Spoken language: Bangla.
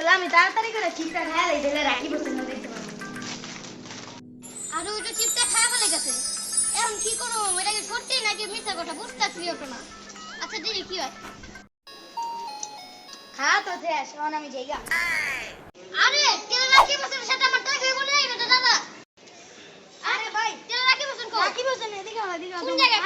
তাহলে আমি তাড়াতাড়ি করে চিপটা খাই লাই দিলে রাখি বসে না দেখতে পাবো আর ওইটা চিপটা খাওয়া ফেলে গেছে। এখন কি করব? ওইটাকে সত্যি নাকি মিথ্যা কথা? বুঝতেছি ওটা না। আচ্ছা দিদি কি হয়? খা তো শেষ এখন আমি যাইগা আরে তেল রাখি বসেন সেটা আমার টাকা বলে নাই বেটা দাদা? আরে ভাই তেল রাখি বসেন রাখি বসানো এদিকে আও, এদিকে আও। কোন জায়গায়?